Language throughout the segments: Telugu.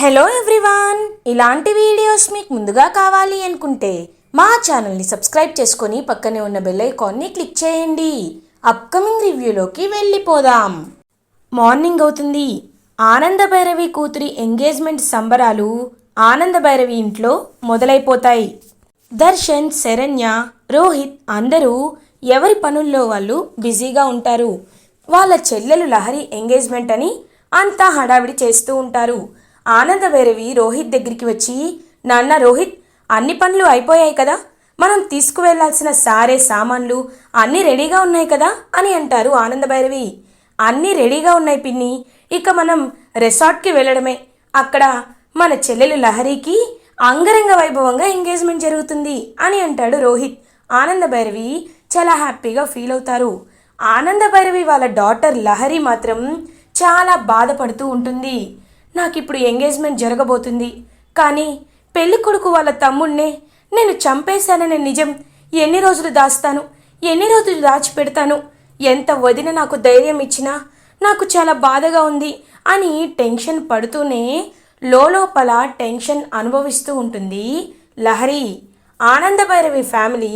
హలో ఎవ్రీవాన్ ఇలాంటి వీడియోస్ మీకు ముందుగా కావాలి అనుకుంటే మా ఛానల్ని సబ్స్క్రైబ్ చేసుకొని పక్కనే ఉన్న బెల్ ఐకాన్ని క్లిక్ చేయండి. అప్కమింగ్ రివ్యూలోకి వెళ్ళిపోదాం. మార్నింగ్ అవుతుంది. ఆనంద భైరవి కూతురి ఎంగేజ్మెంట్ సంబరాలు ఆనంద భైరవి ఇంట్లో మొదలైపోతాయి. దర్శన్ శరణ్య రోహిత్ అందరూ ఎవరి పనుల్లో వాళ్ళు బిజీగా ఉంటారు? వాళ్ళ చెల్లెలు లహరి ఎంగేజ్మెంట్ అని అంతా హడావిడి చేస్తూ ఉంటారు. ఆనంద భైరవి రోహిత్ దగ్గరికి వచ్చి నాన్న రోహిత్ అన్ని పనులు అయిపోయాయి కదా. మనం తీసుకువెళ్ళాల్సిన సారే సామాన్లు అన్నీ రెడీగా ఉన్నాయి కదా అని అంటారు ఆనంద భైరవి అన్నీ రెడీగా ఉన్నాయి పిన్ని. ఇక మనం రిసార్ట్కి వెళ్ళడమే. అక్కడ మన చెల్లెలు లహరికి అంగరంగ వైభవంగా ఎంగేజ్మెంట్ జరుగుతుంది అని అంటాడు రోహిత్. ఆనంద భైరవి చాలా హ్యాపీగా ఫీల్ అవుతారు. ఆనంద భైరవి వాళ్ళ డాటర్ లహరి మాత్రం చాలా బాధపడుతూ ఉంటుంది. నాకు ఇప్పుడు ఎంగేజ్మెంట్ జరగబోతుంది. కానీ పెళ్ళి కొడుకు వాళ్ళ తమ్ముణ్ణే నేను చంపేశాననే నిజం ఎన్ని రోజులు దాస్తాను? ఎన్ని రోజులు దాచిపెడతాను? ఎంత వదిన నాకు ధైర్యం ఇచ్చినా నాకు చాలా బాధగా ఉంది అని టెన్షన్ పడుతూనే లోపల టెన్షన్ అనుభవిస్తూ ఉంటుంది లహరి. ఆనందభైరవి ఫ్యామిలీ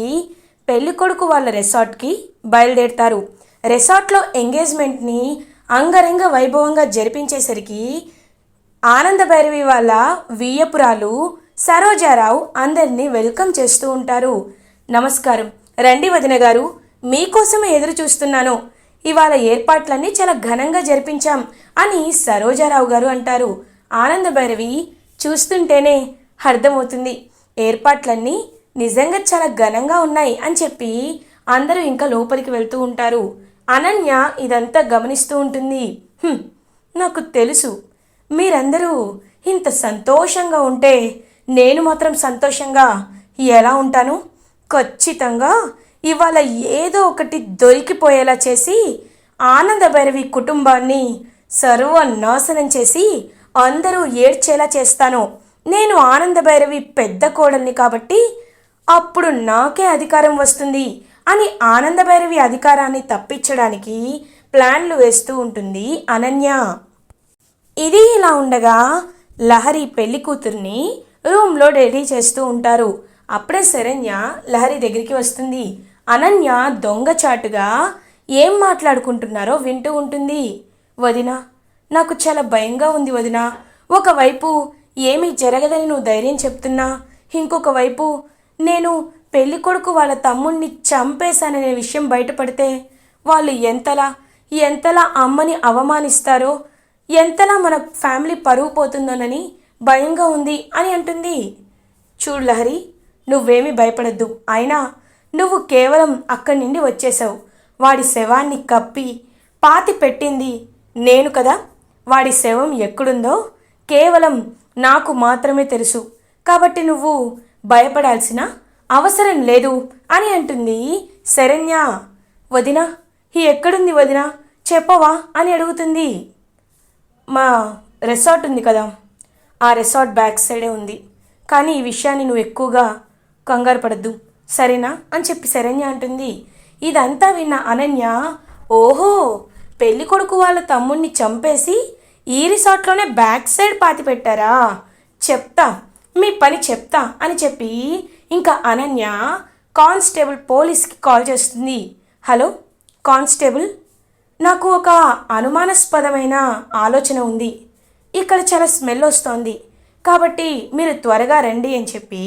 పెళ్ళి కొడుకు వాళ్ళ రిసార్ట్కి బయలుదేరుతారు. రెసార్ట్లో ఎంగేజ్మెంట్ని అంగరంగ వైభవంగా జరిపించేసరికి ఆనంద భైరవి వాళ్ళ వియ్యపురాలు సరోజారావు అందరినీ వెల్కమ్ చేస్తూ ఉంటారు. నమస్కారం. రండి వదిన గారు మీకోసమే ఎదురు చూస్తున్నాను. ఇవాళ ఏర్పాట్లన్నీ చాలా ఘనంగా జరిపించాం అని సరోజారావు గారు అంటారు. ఆనంద భైరవి చూస్తుంటేనే అర్థమవుతుంది. ఏర్పాట్లన్నీ నిజంగా చాలా ఘనంగా ఉన్నాయి అని చెప్పి అందరూ ఇంకా లోపలికి వెళ్తూ ఉంటారు. అనన్య ఇదంతా గమనిస్తూ ఉంటుంది. నాకు తెలుసు. మీరందరూ ఇంత సంతోషంగా ఉంటే నేను మాత్రం సంతోషంగా ఎలా ఉంటాను? ఖచ్చితంగా ఇవాళ ఏదో ఒకటి దొరికిపోయేలా చేసి ఆనంద భైరవి కుటుంబాన్ని సర్వనాశనం చేసి అందరూ ఏడ్చేలా చేస్తాను. నేను ఆనంద భైరవి పెద్ద కోడల్ని కాబట్టి అప్పుడు నాకే అధికారం వస్తుంది అని ఆనంద భైరవి అధికారాన్ని తప్పించడానికి ప్లాన్లు వేస్తూ ఉంటుంది అనన్య. ఇది ఇలా ఉండగా లహరి పెళ్ళి కూతుర్ని రూమ్లో రెడీ చేస్తూ ఉంటారు. అప్పుడే శరణ్య లహరి దగ్గరికి వస్తుంది. అనన్య దొంగచాటుగా ఏం మాట్లాడుకుంటున్నారో వింటూ ఉంటుంది. వదిన నాకు చాలా భయంగా ఉంది వదిన. ఒకవైపు ఏమీ జరగదని నువ్వు ధైర్యం చెప్తున్నా. ఇంకొక వైపు నేను పెళ్ళి కొడుకు వాళ్ళ తమ్ముణ్ణి చంపేశాననే విషయం బయటపడితే వాళ్ళు ఎంతలా ఎంతలా అమ్మని అవమానిస్తారో ఎంతలా మన ఫ్యామిలీ పరువు పోతుందోనని భయంగా ఉంది అని అంటుంది. చూడు లహరి నువ్వేమీ భయపడద్దు. అయినా నువ్వు కేవలం అక్కడి నుండి వచ్చేసావు వాడి శవాన్ని కప్పి పాతి పెట్టింది నేను కదా. వాడి శవం ఎక్కడుందో కేవలం నాకు మాత్రమే తెలుసు. కాబట్టి నువ్వు భయపడాల్సిన అవసరం లేదు అని అంటుంది శరణ్య. వదిన ఈ ఎక్కడుంది వదిన? చెప్పవా అని అడుగుతుంది. మా రిసార్ట్ ఉంది కదా ఆ రిసార్ట్ బ్యాక్ సైడే ఉంది. కానీ ఈ విషయాన్ని నువ్వు ఎక్కువగా కంగారు పడద్దు. సరేనా? అని చెప్పి శరణ్య అంటుంది. ఇదంతా విన్న అనన్య ఓహో పెళ్ళి కొడుకు వాళ్ళ తమ్ముణ్ణి చంపేసి ఈ రిసార్ట్లోనే బ్యాక్ సైడ్ పాతి పెట్టారా? చెప్తా మీ పని చెప్తా అని చెప్పి ఇంకా అనన్య కానిస్టేబుల్ పోలీస్కి కాల్ చేస్తుంది. Hello constable? నాకు ఒక అనుమానాస్పదమైన ఆలోచన ఉంది. ఇక్కడ చాలా స్మెల్ వస్తోంది. కాబట్టి మీరు త్వరగా రండి అని చెప్పి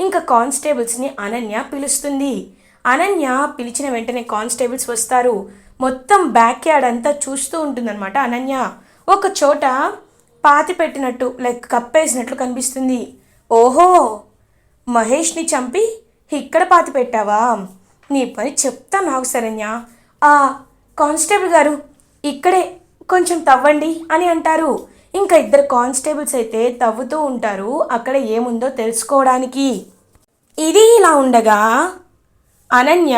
ఇంకా కానిస్టేబుల్స్ని అనన్య పిలుస్తుంది. అనన్య పిలిచిన వెంటనే కానిస్టేబుల్స్ వస్తారు. మొత్తం బ్యాక్ యార్డ్ అంతా చూస్తూ ఉంటుందన్నమాట అనన్య. ఒక చోట పాతి పెట్టినట్టు లైక్ కప్పేసినట్లు కనిపిస్తుంది. ఓహో! మహేష్ని చంపి ఇక్కడ పాతి పెట్టావా? నీ పని చెప్తా నాకు శరణ్య. ఆ కానిస్టేబుల్ గారు ఇక్కడే కొంచెం తవ్వండి అని అంటారు. ఇంకా ఇద్దరు కానిస్టేబుల్స్ అయితే తవ్వుతూ ఉంటారు. అక్కడ ఏముందో తెలుసుకోవడానికి. ఇది ఇలా ఉండగా అనన్య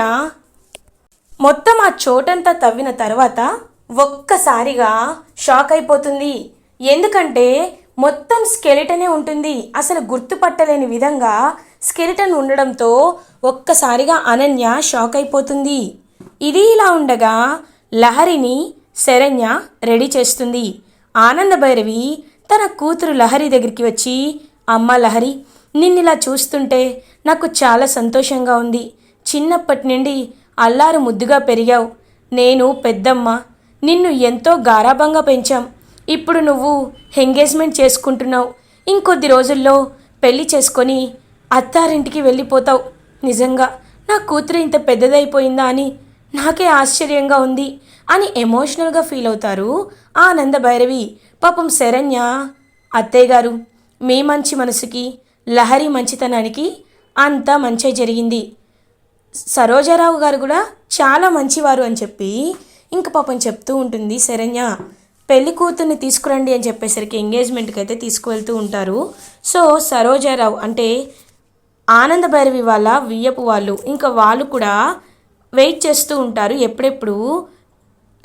మొత్తం ఆ చోటంతా తవ్విన తర్వాత ఒక్కసారిగా షాక్ అయిపోతుంది. ఎందుకంటే మొత్తం స్కెలిటనే ఉంటుంది. అసలు గుర్తుపట్టలేని విధంగా స్కెలిటన్ ఉండడంతో ఒక్కసారిగా అనన్య షాక్ అయిపోతుంది. ఇది ఇలా ఉండగా లహరిని శరణ్య రెడీ చేస్తుంది. ఆనంద భైరవి తన కూతురు లహరి దగ్గరికి వచ్చి అమ్మ లహరి నిన్నిలా చూస్తుంటే నాకు చాలా సంతోషంగా ఉంది. చిన్నప్పటి నుండి అల్లారు ముద్దుగా పెరిగావు. నేను పెద్దమ్మ నిన్ను ఎంతో గారాభంగా పెంచాం. ఇప్పుడు నువ్వు ఎంగేజ్మెంట్ చేసుకుంటున్నావు. ఇంకొద్ది రోజుల్లో పెళ్ళి చేసుకొని అత్తారింటికి వెళ్ళిపోతావు. నిజంగా నా కూతురు ఇంత పెద్దదైపోయిందా అని నాకే ఆశ్చర్యంగా ఉంది అని ఎమోషనల్గా ఫీల్ అవుతారు ఆనంద భైరవి. పాపం శరణ్య అత్తయ్య గారు మీ మంచి మనసుకి లహరి మంచితనానికి అంతా మంచి జరిగింది. సరోజారావు గారు కూడా చాలా మంచివారు అని చెప్పి ఇంక పాపం చెప్తూ ఉంటుంది శరణ్య. పెళ్ళి కూతుర్ని తీసుకురండి అని చెప్పేసరికి ఎంగేజ్మెంట్కి అయితే తీసుకువెళ్తూ ఉంటారు. సో సరోజారావు అంటే ఆనంద భైరవి వాళ్ళ వియ్యపు వాళ్ళు. ఇంకా వాళ్ళు కూడా వెయిట్ చేస్తూ ఉంటారు. ఎప్పుడెప్పుడు?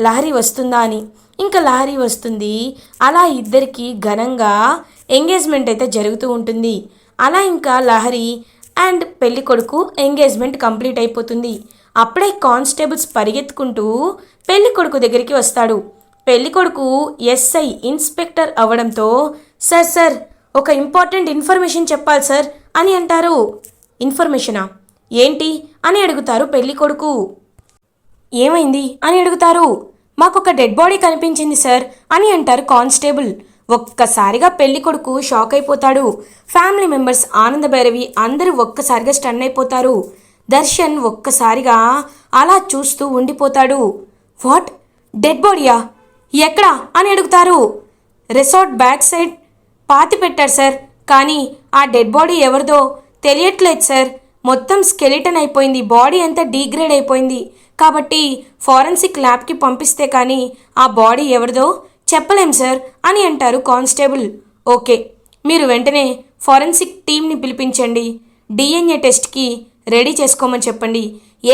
లహరి వస్తుందా అని. ఇంకా లహరి వస్తుంది. అలా ఇద్దరికి ఘనంగా ఎంగేజ్మెంట్ అయితే జరుగుతూ ఉంటుంది. అలా ఇంకా లహరి అండ్ పెళ్ళి కొడుకు ఎంగేజ్మెంట్ కంప్లీట్ అయిపోతుంది. అప్పుడే కానిస్టేబుల్స్ పరిగెత్తుకుంటూ పెళ్ళి కొడుకు దగ్గరికి వస్తాడు. పెళ్ళి కొడుకు ఎస్ఐ ఇన్స్పెక్టర్ అవడంతో సార్ సార్ ఒక ఇంపార్టెంట్ ఇన్ఫర్మేషన్ చెప్పాలి సార్ అని అంటారు. ఇన్ఫర్మేషనా? ఏంటి? అని అడుగుతారు పెళ్ళి కొడుకు. ఏమైంది? అని అడుగుతారు. మాకొక డెడ్ బాడీ కనిపించింది సార్ అని అంటారు కానిస్టేబుల్. ఒక్కసారిగా పెళ్ళి కొడుకు షాక్ అయిపోతాడు. ఫ్యామిలీ మెంబర్స్ ఆనంద భైరవి అందరూ ఒక్కసారిగా స్టన్ అయిపోతారు. దర్శన్ ఒక్కసారిగా అలా చూస్తూ ఉండిపోతాడు. వాట్? డెడ్ బాడీయా? ఎక్కడా? అని అడుగుతారు. రిసార్ట్ బ్యాక్ సైడ్ పాతి పెట్టారు సార్. కానీ ఆ డెడ్ బాడీ ఎవరిదో తెలియట్లేదు సార్. మొత్తం స్కెలిటన్ అయిపోయింది బాడీ అంతా డీగ్రేడ్ అయిపోయింది. కాబట్టి ఫారెన్సిక్ ల్యాబ్కి పంపిస్తే కానీ ఆ బాడీ ఎవరిదో చెప్పలేం సార్ అని అంటారు కానిస్టేబుల్. ఓకే మీరు వెంటనే ఫారెన్సిక్ టీంని పిలిపించండి. డిఎన్ఏ టెస్ట్కి రెడీ చేసుకోమని చెప్పండి.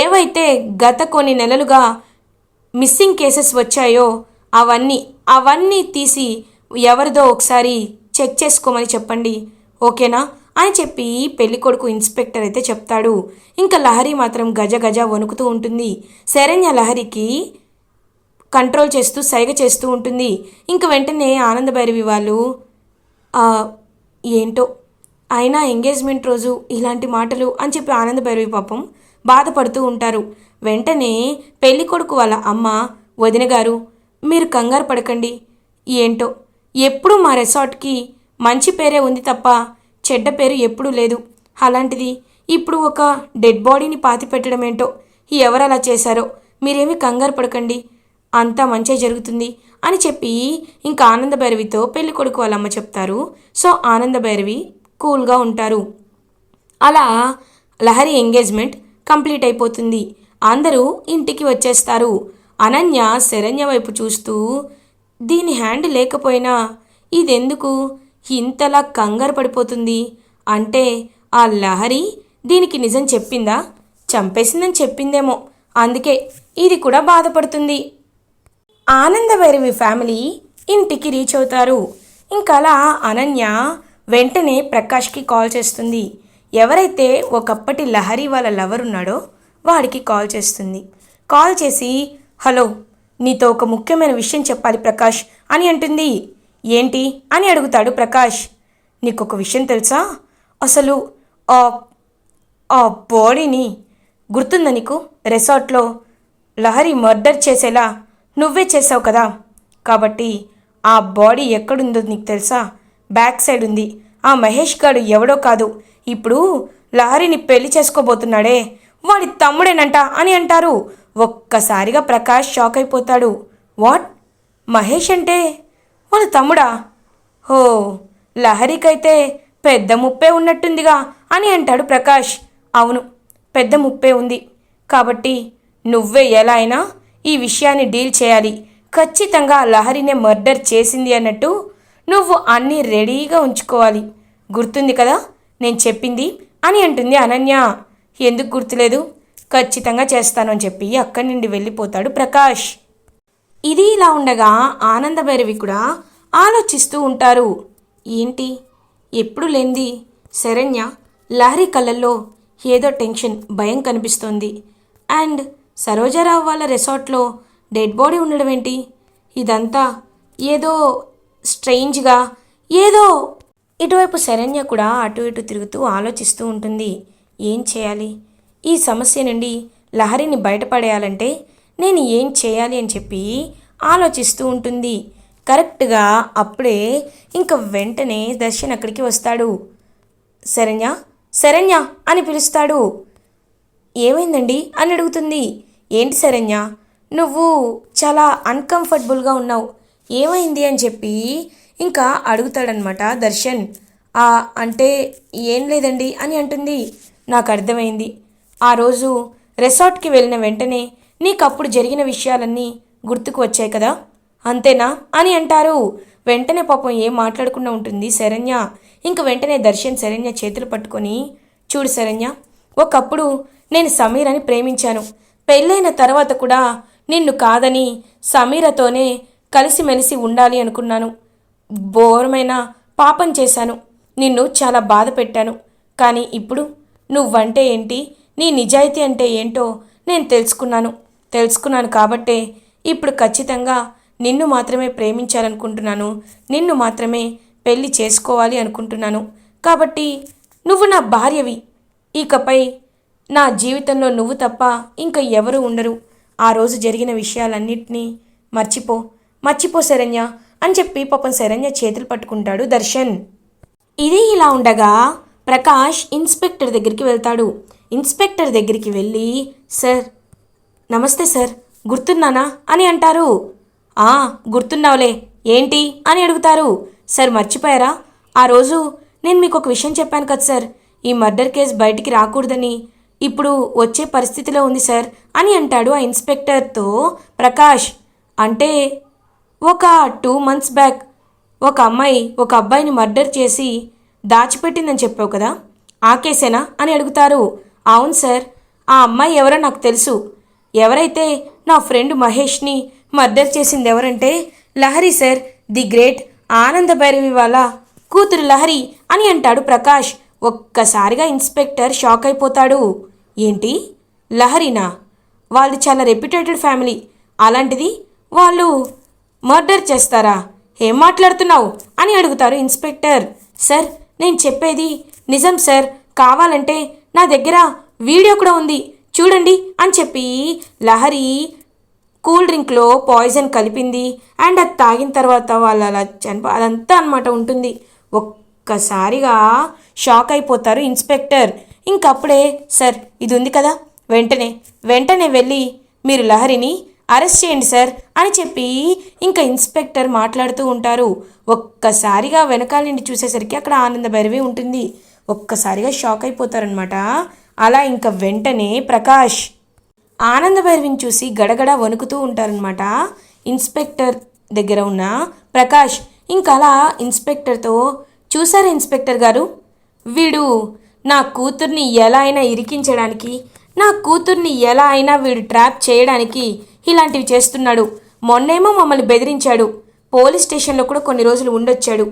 ఏవైతే గత కొన్ని నెలలుగా మిస్సింగ్ కేసెస్ వచ్చాయో అవన్నీ అవన్నీ తీసి ఎవరిదో ఒకసారి చెక్ చేసుకోమని చెప్పండి. ఓకేనా? అని చెప్పి పెళ్ళి కొడుకు ఇన్స్పెక్టర్ అయితే చెప్తాడు. ఇంకా లహరి మాత్రం గజ గజ వణుకుతూ ఉంటుంది. శరణ్య లహరికి కంట్రోల్ చేస్తూ సైగ చేస్తూ ఉంటుంది. ఇంక వెంటనే ఆనందభైరవి వాళ్ళు ఏంటో? అయినా ఎంగేజ్మెంట్ రోజు ఇలాంటి మాటలు అని చెప్పి ఆనందభైరవి పాపం బాధపడుతూ ఉంటారు. వెంటనే పెళ్ళి కొడుకు వాళ్ళ అమ్మ వదిన గారు మీరు కంగారు పడకండి. ఏంటో? ఎప్పుడూ మా రెసార్ట్కి మంచి పేరే ఉంది తప్ప చెడ్డ పేరు ఎప్పుడూ లేదు. అలాంటిది ఇప్పుడు ఒక డెడ్ బాడీని పాతి ఏంటో ఎవరు అలా చేశారో మీరేమి కంగారు పడకండి. అంతా మంచే జరుగుతుంది అని చెప్పి ఇంకా ఆనంద భైరవితో పెళ్ళి కొడుకు వాళ్ళమ్మ చెప్తారు. సో ఆనంద భైరవి కూల్గా ఉంటారు. అలా లహరి ఎంగేజ్మెంట్ కంప్లీట్ అయిపోతుంది. అందరూ ఇంటికి వచ్చేస్తారు. అనన్య శరణ్య వైపు చూస్తూ దీని హ్యాండ్ లేకపోయినా ఇదెందుకు? ఇంతలా కంగారు పడిపోతుంది? అంటే ఆ లహరి దీనికి నిజం చెప్పిందా? చంపేసిందని చెప్పిందేమో. అందుకే ఇది కూడా బాధపడుతుంది. ఆనందభైరవి ఫ్యామిలీ ఇంటికి రీచ్ అవుతారు. ఇంకలా అనన్య వెంటనే ప్రకాష్కి కాల్ చేస్తుంది. ఎవరైతే ఒకప్పటి లహరి వాళ్ళ లవర్ ఉన్నాడో వాడికి కాల్ చేస్తుంది. కాల్ చేసి హలో నీతో ఒక ముఖ్యమైన విషయం చెప్పాలి ప్రకాష్ అని అంటుంది. ఏంటి? అని అడుగుతాడు ప్రకాష్. నీకు ఒక విషయం తెలుసా? అసలు ఆ ఆ బాడీని గుర్తుందా నీకు? రెసార్ట్లో లహరి మర్డర్ చేసేలా నువ్వే చేసావు కదా. కాబట్టి ఆ బాడీ ఎక్కడుందో నీకు తెలుసా? బ్యాక్ సైడ్ ఉంది. ఆ మహేష్ గాడు ఎవడో కాదు. ఇప్పుడు లహరిని పెళ్ళి చేసుకోబోతున్నాడే. వాడి తమ్ముడేనంట అని అంటారు. ఒక్కసారిగా ప్రకాష్ షాక్ అయిపోతాడు. వాట్? మహేష్ అంటే వాళ్ళ తమ్ముడా? హో లహరికైతే పెద్ద ముప్పే ఉన్నట్టుందిగా అని అంటాడు ప్రకాష్. అవును పెద్ద ముప్పే ఉంది. కాబట్టి నువ్వే ఎలా అయినా ఈ విషయాన్ని డీల్ చేయాలి. ఖచ్చితంగా లహరినే మర్డర్ చేసింది అన్నట్టు నువ్వు అన్నీ రెడీగా ఉంచుకోవాలి. గుర్తుంది కదా నేను చెప్పింది? అని అంటుంది అనన్య. ఎందుకు గుర్తులేదు? ఖచ్చితంగా చేస్తాను అని చెప్పి అక్కడి నుండి వెళ్ళిపోతాడు ప్రకాష్. ఇది ఇలా ఉండగా ఆనందభైరవి కూడా ఆలోచిస్తూ ఉంటారు. ఏంటి? ఎప్పుడు లేంది శరణ్య లహరి కళ్ళల్లో ఏదో టెన్షన్ భయం కనిపిస్తోంది. అండ్ సరోజారావు వాళ్ళ రిసార్ట్లో డెడ్ బాడీ ఉండడం ఏంటి? ఇదంతా ఏదో స్ట్రెంజ్గా ఏదో ఇటువైపు శరణ్య కూడా అటు ఇటు తిరుగుతూ ఆలోచిస్తూ ఉంటుంది. ఏం చేయాలి? ఈ సమస్య నుండి లహరిని బయటపడేయాలంటే నేను ఏం చేయాలి అని చెప్పి ఆలోచిస్తూ ఉంటుంది. కరెక్ట్గా అప్పుడే ఇంక వెంటనే దర్శన్ అక్కడికి వస్తాడు. శరణ్య శరణ్య అని పిలుస్తాడు. ఏమైందండి? అని అడుగుతుంది. ఏంటి శరణ్య? నువ్వు చాలా అన్కంఫర్టబుల్గా ఉన్నావు. ఏమైంది? అని చెప్పి ఇంకా అడుగుతాడనమాట దర్శన్. "ఆ, అంటే ఏం లేదండి? అని అంటుంది. నాకు అర్థమైంది. ఆ రోజు రిసార్ట్కి వెళ్ళిన వెంటనే నీకు అప్పుడు జరిగిన విషయాలన్నీ గుర్తుకు వచ్చాయి కదా? అంతేనా? అని అంటారు. వెంటనే పాపం ఏం మాట్లాడకుండా ఉంటుంది శరణ్య. ఇంక వెంటనే దర్శన్ శరణ్య చేతులు పట్టుకొని చూడు శరణ్య ఒకప్పుడు నేను సమీర్ అని ప్రేమించాను. పెళ్ళైన తర్వాత కూడా నిన్ను కాదని సమీరతోనే కలిసిమెలిసి ఉండాలి అనుకున్నాను. ఘోరమైన పాపం చేశాను. నిన్ను చాలా బాధ పెట్టాను. కానీ ఇప్పుడు నువ్వంటే ఏంటి? నీ నిజాయితీ అంటే ఏంటో నేను తెలుసుకున్నాను. తెలుసుకున్నాను కాబట్టే ఇప్పుడు ఖచ్చితంగా నిన్ను మాత్రమే ప్రేమించాలనుకుంటున్నాను. నిన్ను మాత్రమే పెళ్ళి చేసుకోవాలి అనుకుంటున్నాను. కాబట్టి నువ్వు నా భార్యవి. ఇకపై నా జీవితంలో నువ్వు తప్ప ఇంకా ఎవరు ఉండరు. ఆ రోజు జరిగిన విషయాలన్నింటినీ మర్చిపో. మర్చిపో శరణ్య అని చెప్పి పాపం శరణ్య చేతులు పట్టుకుంటాడు దర్శన్. ఇది ఇలా ఉండగా ప్రకాష్ ఇన్స్పెక్టర్ దగ్గరికి వెళ్తాడు. ఇన్స్పెక్టర్ దగ్గరికి వెళ్ళి సార్ నమస్తే సార్ గుర్తున్నానా అని అంటారు. ఆ గుర్తున్నావులే ఏంటి అని అడుగుతారు. సార్ మర్చిపోయారా? ఆ రోజు నేను మీకు ఒక విషయం చెప్పాను కదా సార్ ఈ మర్డర్ కేసు బయటికి రాకూడదని. ఇప్పుడు వచ్చే పరిస్థితిలో ఉంది సార్ అని అంటాడు ఆ ఇన్స్పెక్టర్తో ప్రకాష్. అంటే ఒక టూ మంత్స్ బ్యాక్ ఒక అమ్మాయి ఒక అబ్బాయిని మర్డర్ చేసి దాచిపెట్టిందని చెప్పావు కదా? ఆ కేసేనా అని అడుగుతారు. అవును సార్ ఆ అమ్మాయి ఎవరో నాకు తెలుసు. ఎవరైతే నా ఫ్రెండ్ మహేష్ని మర్డర్ చేసింది ఎవరంటే లహరి సార్ ది గ్రేట్ ఆనంద భైరవి వాళ్ళ కూతురు లహరి అని అంటాడు ప్రకాష్. ఒక్కసారిగా ఇన్స్పెక్టర్ షాక్ అయిపోతాడు. ఏంటి? లహరినా? వాళ్ళు చాలా రెప్యుటేటెడ్ ఫ్యామిలీ. అలాంటిది వాళ్ళు మర్డర్ చేస్తారా? ఏం మాట్లాడుతున్నావు? అని అడుగుతారు ఇన్స్పెక్టర్. సార్ నేను చెప్పేది నిజం సార్. కావాలంటే నా దగ్గర వీడియో కూడా ఉంది. చూడండి అని చెప్పి లహరి కూల్ డ్రింక్లో పాయిజన్ కలిపింది. అండ్ అది తాగిన తర్వాత వాళ్ళు అలా చనిపో అదంతా అనమాట ఉంటుంది. ఒక్కసారిగా షాక్ అయిపోతారు ఇన్స్పెక్టర్. ఇంకప్పుడే సార్ ఇది ఉంది కదా? వెంటనే వెంటనే వెళ్ళి మీరు లహరిని అరెస్ట్ చేయండి సార్ అని చెప్పి ఇంకా ఇన్స్పెక్టర్ మాట్లాడుతూ ఉంటారు. ఒక్కసారిగా వెనకాల నుండి చూసేసరికి అక్కడ ఆనంద భైరవి ఉంటుంది. ఒక్కసారిగా షాక్ అయిపోతారనమాట అలా ఇంకా వెంటనే ప్రకాష్ ఆనందభైరవిని చూసి గడగడ వణుకుతూ ఉంటారనమాట ఇన్స్పెక్టర్ దగ్గర ఉన్న ప్రకాష్ ఇంకా అలా ఇన్స్పెక్టర్తో చూసారా ఇన్స్పెక్టర్ గారు? వీడు నా కూతుర్ని ఎలా అయినా ఇరికించడానికి నా కూతుర్ని ఎలా అయినా వీడు ట్రాప్ చేయడానికి ఇలాంటివి చేస్తున్నాడు. మొన్నేమో మమ్మల్ని బెదిరించాడు. పోలీస్ స్టేషన్లో కూడా కొన్ని రోజులు ఉండొచ్చాడు.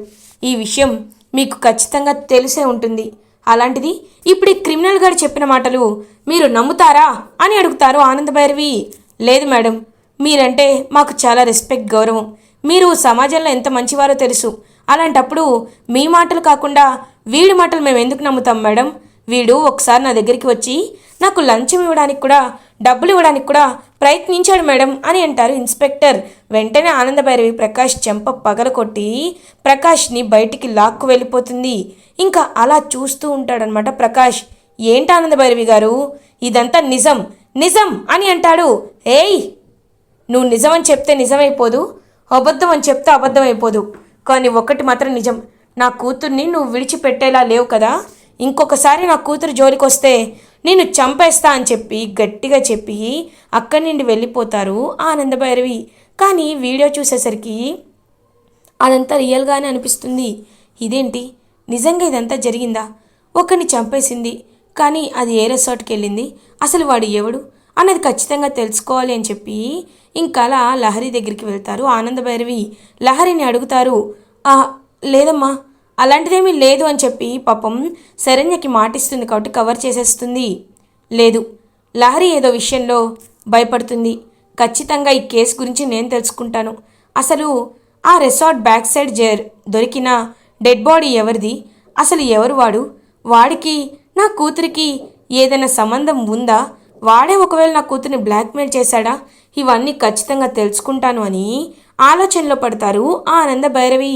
ఈ విషయం మీకు ఖచ్చితంగా తెలిసే ఉంటుంది. అలాంటిది ఇప్పుడు ఈ క్రిమినల్ గారు చెప్పిన మాటలు మీరు నమ్ముతారా అని అడుగుతారు ఆనంద భైరవి. లేదు మేడం మీరంటే మాకు చాలా రెస్పెక్ట్ గౌరవం. మీరు సమాజంలో ఎంత మంచివారో తెలుసు. అలాంటప్పుడు మీ మాటలు కాకుండా వీడి మాటలు మేము ఎందుకు నమ్ముతాం మేడం? వీడు ఒకసారి నా దగ్గరికి వచ్చి నాకు లంచం ఇవ్వడానికి కూడా డబ్బులు ఇవ్వడానికి కూడా ప్రయత్నించాడు మేడం అని అంటారు ఇన్స్పెక్టర్. వెంటనే ఆనందభైరవి ప్రకాష్ చెంప పగలకొట్టి ప్రకాష్ని బయటికి లాక్కు వెళ్ళిపోతుంది. ఇంకా అలా చూస్తూ ఉంటాడనమాట ప్రకాష్. ఏంటి ఆనందభైరవి గారు? ఇదంతా నిజం నిజం అని అంటాడు. ఏయ్! నువ్వు నిజం అని చెప్తే నిజమైపోదు అబద్ధం అని చెప్తే అబద్ధం అయిపోదు కానీ ఒకటి మాత్రం నిజం నా కూతుర్ని నువ్వు విడిచిపెట్టేలా లేవు కదా. ఇంకొకసారి నా కూతురు జోలికి వస్తే నేను చంపేస్తా అని చెప్పి గట్టిగా చెప్పి అక్కడి నుండి వెళ్ళిపోతారు ఆనందభైరవి. కానీ వీడియో చూసేసరికి అదంతా రియల్గానే అనిపిస్తుంది. ఇదేంటి? నిజంగా ఇదంతా జరిగిందా? ఒకరిని చంపేసింది. కానీ అది ఏ రిసార్ట్కి వెళ్ళింది? అసలు వాడు ఎవడు? అన్నది ఖచ్చితంగా తెలుసుకోవాలి అని చెప్పి ఇంకా అలా లహరి దగ్గరికి వెళ్తారు ఆనందభైరవి. లహరిని అడుగుతారు లేదమ్మా అలాంటిదేమీ లేదు అని చెప్పి పాపం శరణ్యకి మాటిస్తుంది కాబట్టి కవర్ చేసేస్తుంది. లేదు లహరి ఏదో విషయంలో భయపడుతుంది. ఖచ్చితంగా ఈ కేసు గురించి నేను తెలుసుకుంటాను. అసలు ఆ రిసార్ట్ బ్యాక్ సైడ్ జర్ దొరికిన డెడ్ బాడీ ఎవరిది? అసలు ఎవరు వాడు? వాడికి నా కూతురికి ఏదైనా సంబంధం ఉందా? వాడే ఒకవేళ నా కూతురిని బ్లాక్మెయిల్ చేశాడా? ఇవన్నీ ఖచ్చితంగా తెలుసుకుంటాను అని ఆలోచనలో పడతారు ఆనంద భైరవి.